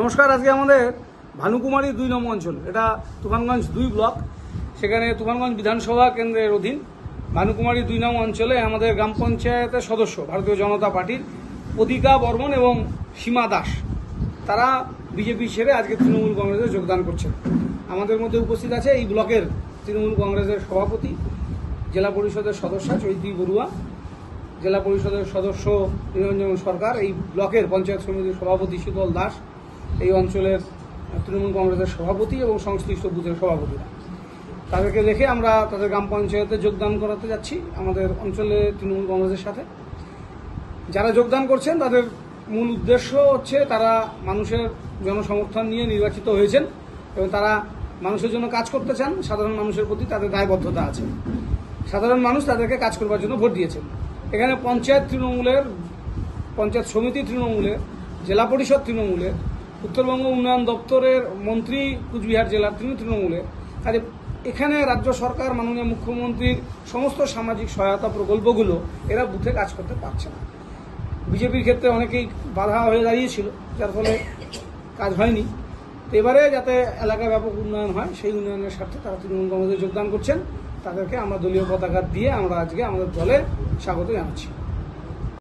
নমস্কার, আজকে আমাদের ভানুকুমারী দুই নম্বর অঞ্চল। এটা তুফানগঞ্জ দুই ব্লক, সেখানে তুফানগঞ্জ বিধানসভা কেন্দ্রের অধীন ভানুকুমারী দুই নম্বর অঞ্চলে আমাদের গ্রাম পঞ্চায়েতের সদস্য ভারতীয় জনতা পার্টির অধিকা বর্মন এবং সীমা দাস। তারা বিজেপি ছেড়ে আজকে তৃণমূল কংগ্রেসে যোগদান করছেন। আমাদের মধ্যে উপস্থিত আছে এই ব্লকের তৃণমূল কংগ্রেসের সভাপতি, জেলা পরিষদের সদস্য চৈতি বড়ুয়া, জেলা পরিষদের সদস্য নিরঞ্জন সরকার, এই ব্লকের পঞ্চায়েত সমিতির সভাপতি শীতল দাস এই অঞ্চলের তৃণমূল কংগ্রেসের সভাপতি এবং সংশ্লিষ্ট বুথের সভাপতিরা। তাদেরকে দেখে আমরা তাদের গ্রাম পঞ্চায়েতে যোগদান করাতে যাচ্ছি আমাদের অঞ্চলে তৃণমূল কংগ্রেসের সাথে। যারা যোগদান করছেন, তাদের মূল উদ্দেশ্য হচ্ছে তারা মানুষের জনসমর্থন নিয়ে নির্বাচিত হয়েছেন এবং তারা মানুষের জন্য কাজ করতে চান। সাধারণ মানুষের প্রতি তাদের দায়বদ্ধতা আছে। সাধারণ মানুষ তাদেরকে কাজ করবার জন্য ভোট দিয়েছেন। এখানে পঞ্চায়েত তৃণমূলের, পঞ্চায়েত সমিতি তৃণমূলের, জেলা পরিষদ তৃণমূলের উত্তরবঙ্গ উন্নয়ন দপ্তরের মন্ত্রী কুচবিহার জেলার তিনি তৃণমূলের। কাজে এখানে রাজ্য সরকার, মাননীয় মুখ্যমন্ত্রীর সমস্ত সামাজিক সহায়তা প্রকল্পগুলো এরা বুথে কাজ করতে পারছে না। বিজেপির ক্ষেত্রে অনেকেই বাধা হয়ে দাঁড়িয়েছিল, যার ফলে কাজ হয়নি। এবারে যাতে এলাকায় ব্যাপক উন্নয়ন হয়, সেই উন্নয়নের স্বার্থে তারা তৃণমূল কংগ্রেসে যোগদান করছেন। তাদেরকে আমরা দলীয় পতাকা দিয়ে আমরা আজকে আমাদের দলে স্বাগত জানাচ্ছি।